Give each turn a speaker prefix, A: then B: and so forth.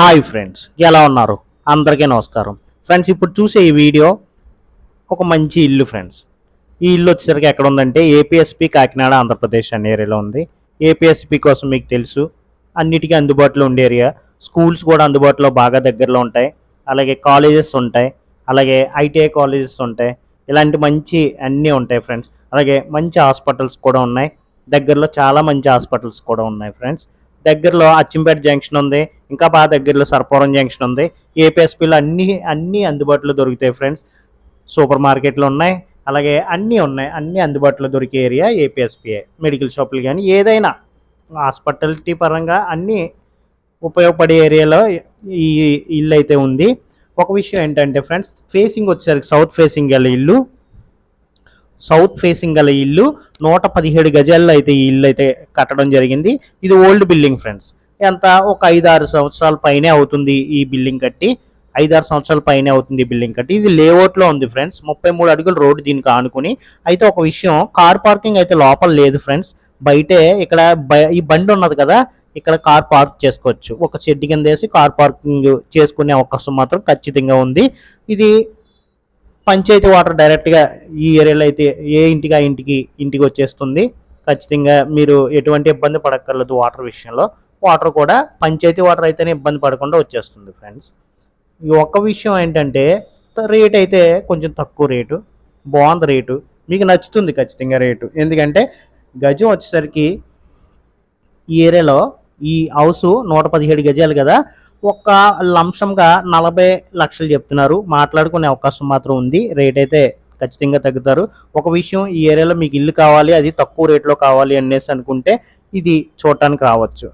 A: Hi friends ఎలా ఉన్నారు? అందరికీ నమస్కారం. ఫ్రెండ్స్ ఇప్పుడు చూసే ఈ వీడియో ఒక మంచి ఇల్లు ఫ్రెండ్స్. ఈ ఇల్లు వచ్చేసరికి ఎక్కడ ఉందంటే ఏపీఎస్పి కాకినాడ ఆంధ్రప్రదేశ్ అనే ఏరియాలో ఉంది. ఏపీఎస్పి కోసం మీకు తెలుసు అన్నిటికీ అందుబాటులో ఉండే ఏరియా. స్కూల్స్ కూడా అందుబాటులో బాగా దగ్గరలో ఉంటాయి. అలాగే కాలేజెస్ ఉంటాయి. అలాగే ఐటీఐ కాలేజెస్ ఉంటాయి. ఇలాంటి మంచి అన్నీ ఉంటాయి ఫ్రెండ్స్. అలాగే మంచి హాస్పిటల్స్ కూడా ఉన్నాయి. దగ్గరలో చాలా మంచి హాస్పిటల్స్ కూడా ఉన్నాయి ఫ్రెండ్స్. దగ్గరలో అచ్చింపేట జంక్షన్ ఉంది ఇంకా బాగా దగ్గరలో సర్పవరం జంక్షన్ ఉంది. ఏపీఎస్పీలో అన్ని అన్నీ అందుబాటులో దొరుకుతాయి ఫ్రెండ్స్. సూపర్ మార్కెట్లు ఉన్నాయి అలాగే అన్నీ ఉన్నాయి అన్నీ అందుబాటులో దొరికే ఏరియా ఏపీఎస్పీఏ మెడికల్ షాపులు కానీ ఏదైనా హాస్పిటాలిటీ పరంగా అన్నీ ఉపయోగపడే ఏరియాలో ఈ ఇల్లు అయితే ఉంది. ఒక విషయం ఏంటంటే ఫ్రెండ్స్ ఫేసింగ్ వచ్చేసరికి సౌత్ ఫేసింగ్ గల ఇల్లు. సౌత్ ఫేసింగ్ గల ఇల్లు. నూట పదిహేడు గజాల్లో అయితే ఈ ఇల్లు అయితే కట్టడం జరిగింది. ఇది ఓల్డ్ బిల్డింగ్ ఫ్రెండ్స్. ఎంత? ఒక ఐదు ఆరు సంవత్సరాల పైనే అవుతుంది ఈ బిల్డింగ్ కట్టి. ఐదు ఆరు సంవత్సరాల పైనే అవుతుంది ఈ బిల్డింగ్ కట్టి. ఇది లేఅవుట్లో ఉంది ఫ్రెండ్స్. ముప్పై మూడు అడుగుల రోడ్డు దీనికి ఆనుకుని. అయితే ఒక విషయం కార్ పార్కింగ్ అయితే లోపల లేదు ఫ్రెండ్స్. బయటే ఇక్కడ ఈ బండి ఉన్నది కదా ఇక్కడ కార్ పార్క్ చేసుకోవచ్చు. ఒక షెడ్ కింద వేసి కార్ పార్కింగ్ చేసుకునే అవకాశం మాత్రం ఖచ్చితంగా ఉంది. ఇది పంచాయతీ వాటర్ డైరెక్ట్గా ఈ ఏరియాలో అయితే ఏ ఇంటికి ఆ ఇంటికి ఇంటికి వచ్చేస్తుంది. ఖచ్చితంగా మీరు ఎటువంటి ఇబ్బంది పడక్కర్లేదు వాటర్ విషయంలో. వాటర్ కూడా పంచాయతీ వాటర్ అయితేనే ఇబ్బంది పడకుండా వచ్చేస్తుంది ఫ్రెండ్స్. ఈ ఒక్క విషయం ఏంటంటే రేట్ అయితే కొంచెం తక్కువ రేటు బాగుంది రేటు. మీకు నచ్చుతుంది ఖచ్చితంగా రేటు. ఎందుకంటే గజం వచ్చేసరికి ఈ ఏరియాలో ఈ హౌస్ నూట పదిహేడు గజాలు కదా ఒక లంశంగా నలభై లక్షలు చెప్తున్నారు. మాట్లాడుకునే అవకాశం మాత్రం ఉంది. రేట్ అయితే ఖచ్చితంగా తగ్గుతారు. ఒక విషయం ఈ ఏరియాలో మీకు ఇల్లు కావాలి అది తక్కువ రేట్లో కావాలి అనేసి అనుకుంటే ఇది చూడటానికి రావచ్చు.